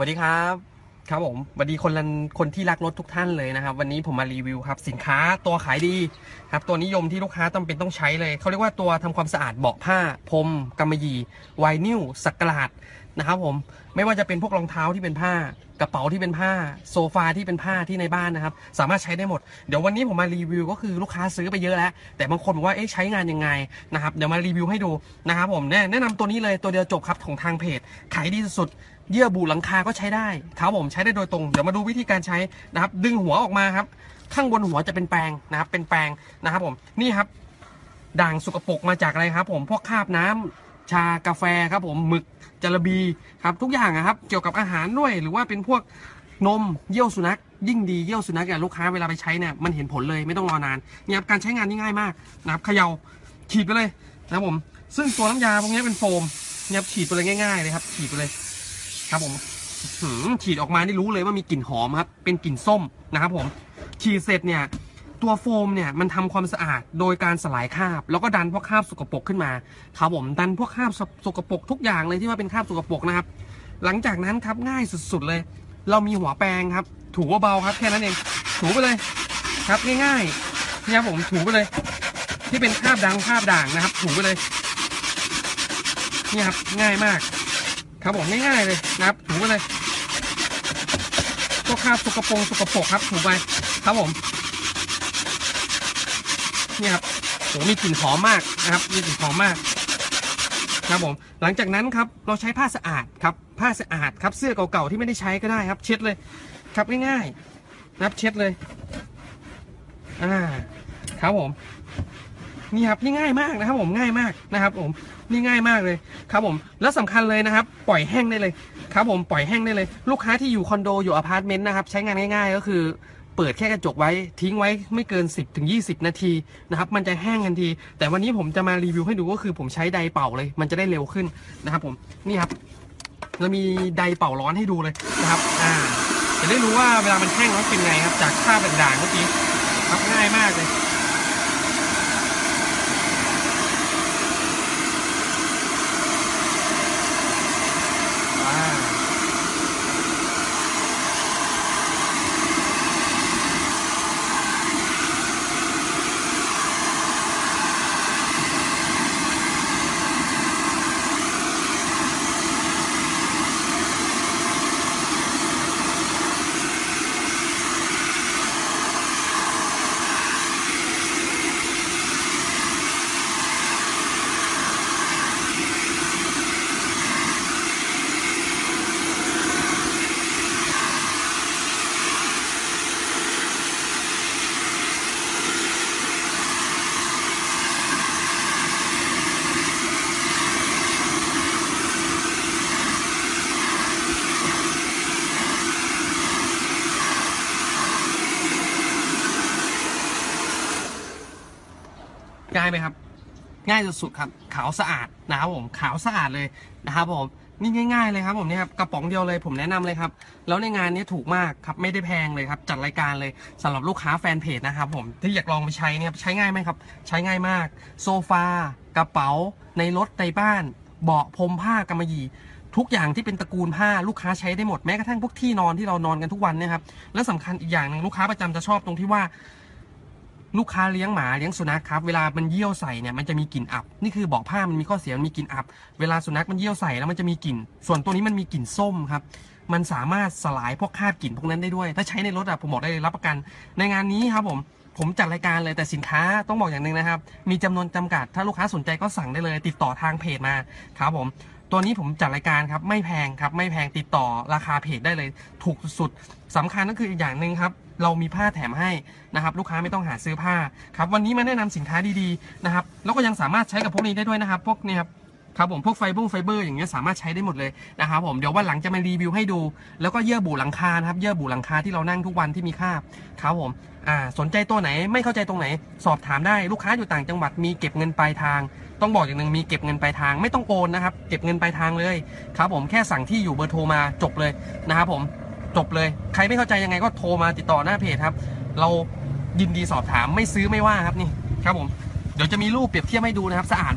สวัสดีครับ ครับผมสวัสดีคนคนที่รักรถทุกท่านเลยนะครับ วันนี้ผมมารีวิวครับสินค้าตัวขายดีครับ ตัวนิยมที่ลูกค้าต้องเป็นต้องใช้เลย เขาเรียกว่าตัวทำความสะอาดเบาะผ้าพรมกำมะหยี่ไวนิลสักกลาด นะครับผมไม่ว่าจะเป็นพวกรองเท้าที่เป็นผ้ากระเป๋าที่เป็นผ้า โซฟาที่เป็นผ้าที่ในบ้านนะครับ สามารถใช้ได้หมด เดี๋ยววันนี้ผมมารีวิวก็คือลูกค้าซื้อไปเยอะแล้ว แต่บางคนบอกว่าเอ๊ะใช้งานยังไงนะครับเดี๋ยวมารีวิวให้ดูนะครับผมแนะแนะนำตัวนี้เลยตัวเดียวจบครับของทางเพจขายดีสุดเยื่อบุหลังคาก็ใช้ได้ครับผมใช้ได้โดยตรง เดี๋ยวมาดูวิธีการใช้นะครับ ดึงหัวออกมาครับ ข้างบนหัวจะเป็นแปรงนะครับ เป็นแปรงนะครับผม นี่ครับ ด่างสุกปกมาจากอะไรครับ ผม พวกคราบน้ำ ชากาแฟครับผมหมึกจระบีครับทุกอย่างอะครับ เกี่ยวกับอาหารด้วย หรือว่าเป็นพวกนมเยี่ยวสุนัข ยิ่งดีเยี่ยวสุนัขเนี่ยลูกค้าเวลาไปใช้เนี่ยมันเห็นผลเลยไม่ต้องรอนานเนี่ยครับการใช้งานนี่ง่ายมากนะครับเขยา่าฉีดไปเลยนะครับผม ซึ่งตัวน้ำยาพวกนี้เป็นโฟมเนี่ยครับฉีดไปเลยง่าย ๆ เลยครับ ฉีดไปเลย ครับผมหืมฉีดออกมานี่รู้เลยว่ามีกลิ่นหอมครับ เป็นกลิ่นส้มนะครับผมฉีดเสร็จเนี่ย ตัวโฟมเนี่ยมันทำความสะอาดโดยการสลายคราบ แล้วก็ดันพวกคราบสกปรกขึ้นมาครับผมดันพวกคราบสกปรกทุกอย่างเลยที่ว่าเป็นคราบสกปรกนะครับ หลังจากนั้นครับง่ายสุดๆเลย เรามีหัวแปรงครับ ถูเบาๆครับแค่นั้นเองถูไปเลยครับง่ายๆนี่ครับผมถูไปเลย ที่เป็นคราบดังคราบด่างนะครับ ถูไปเลยนี่ครับง่ายมาก ครับผมง่ายๆเลยนะครับ ถูไปเลยพวกคราบสกปรกสกปรกครับถูไปครับผม เนี่ยครับโหมีกลิ่นหอมมากนะครับ มีกลิ่นหอมมากครับผมหลังจากนั้นครับเราใช้ผ้าสะอาดครับผ้าสะอาดครับเสื้อเก่าๆที่ไม่ได้ใช้ก็ได้ครับ เช็ดเลยครับง่ายๆนะครับเช็ดเลยอ่าครับผมนี่ครับนี่ง่ายมากนะครับ ผมง่ายมากนะครับ ผมนี่ง่ายมากเลยครับผมแล้วสำคัญเลยนะครับ ปล่อยแห้งได้เลยครับผมปล่อยแห้งได้เลย ลูกค้าที่อยู่คอนโดอยู่อพาร์ตเมนต์นะครับ ใช้งานง่าย ๆ ก็คือ เปิดแค่กระจกไว้ทิ้งไว้ไม่เกิน 10ถึง20 นาทีนะครับมันจะแห้งทันที แต่วันนี้ผมจะมารีวิวให้ดูก็คือผมใช้ไดร์เป่าเลย มันจะได้เร็วขึ้นนะครับผมนี่ครับเรามีไดร์เป่าร้อนให้ดูเลยนะครับอ่าจะได้รู้ว่าเวลามันแห้งแล้วเป็นไงครับจากค่าบด่างๆเมื่อกี้ครับง่ายมากเลย ง่ายไหมครับ ง่ายสุดๆครับ ขาวสะอาดนะครับผมขาวสะอาดเลยนะครับผมนี่ง่าย ๆเลยครับผมนี่ครับกระป๋องเดียวเลยผมแนะนำเลยครับ แล้วในงานนี้ถูกมากครับไม่ได้แพงเลยครับ จัดรายการเลยสำหรับลูกค้าแฟนเพจนะครับผมที่อยากลองไปใช้เนี่ยใช้ง่ายไหมครับ ใช้ง่ายมาก โซฟากระเป๋า ในรถในบ้าน เบาะพรมผ้ากำมะหยี่ทุกอย่างที่เป็นตระกูลผ้าลูกค้าใช้ได้หมดแม้กระทั่งพวกที่นอนที่เรานอนกันทุกวันเนี่ยครับและสำคัญอีกอย่างหนึ่งลูกค้าประจำจะชอบตรงที่ว่า ลูกค้าเลี้ยงหมาเลี้ยงสุนัขครับเวลามันเยี่ยวใส่เนี่ยมันจะมีกลิ่นอับนี่คือบอกผ้ามันมีข้อเสียมันมีกลิ่นอับ เวลาสุนัขมันเยี่ยวใส่แล้วมันจะมีกลิ่น ส่วนตัวนี้มันมีกลิ่นส้มครับมันสามารถสลายพวกคราบกลิ่นพวกนั้นได้ด้วย ถ้าใช้ในรถอะผมบอกได้เลยรับประกัน ในงานนี้ครับผมผมจัดรายการเลยแต่สินค้าต้องบอกอย่างหนึ่งนะครับ มีจำนวนจำกัด ถ้าลูกค้าสนใจก็สั่งได้เลย ติดต่อทางเพจมาครับผม ตัวนี้ผมจัดรายการครับไม่แพงครับไม่แพงติดต่อราคาเพจได้เลย ถูกสุดๆสำคัญก็คืออีกอย่างหนึ่งครับ เรามีผ้าแถมให้นะครับลูกค้าไม่ต้องหาซื้อผ้าครับวันนี้มาแนะนำสินค้าดีๆนะครับแล้วก็ยังสามารถใช้กับพวกนี้ได้ด้วยนะครับพวกนี้ครับครับผมพวกไฟบุ้งไฟเบอร์อย่างเงี้ยสามารถใช้ได้หมดเลยนะครับผมเดี๋ยววันหลังจะมารีวิวให้ดู แล้วก็เยื่อบุหลังคาครับเยื่อบุหลังคาที่เรานั่งทุกวันที่มีคราครับผมอ่าสนใจตัวไหนไม่เข้าใจตรงไหน สอบถามได้ลูกค้าอยู่ต่างจังหวัดมีเก็บเงินปลายทาง ต้องบอกอย่างหนึ่งมีเก็บเงินปลายทางไม่ต้องโอนนะครับเก็บเงินปลายทางเลยครับผมแค่สั่งที่อยู่เบอร์โทรมาจบเลยนะครับผม จบเลย ใครไม่เข้าใจยังไงก็โทรมาติดต่อหน้าเพจครับ เรายินดีสอบถามไม่ซื้อไม่ว่าครับนี่ครับผม เดี๋ยวจะมีรูปเปรียบเทียบให้ดูนะครับสะอาด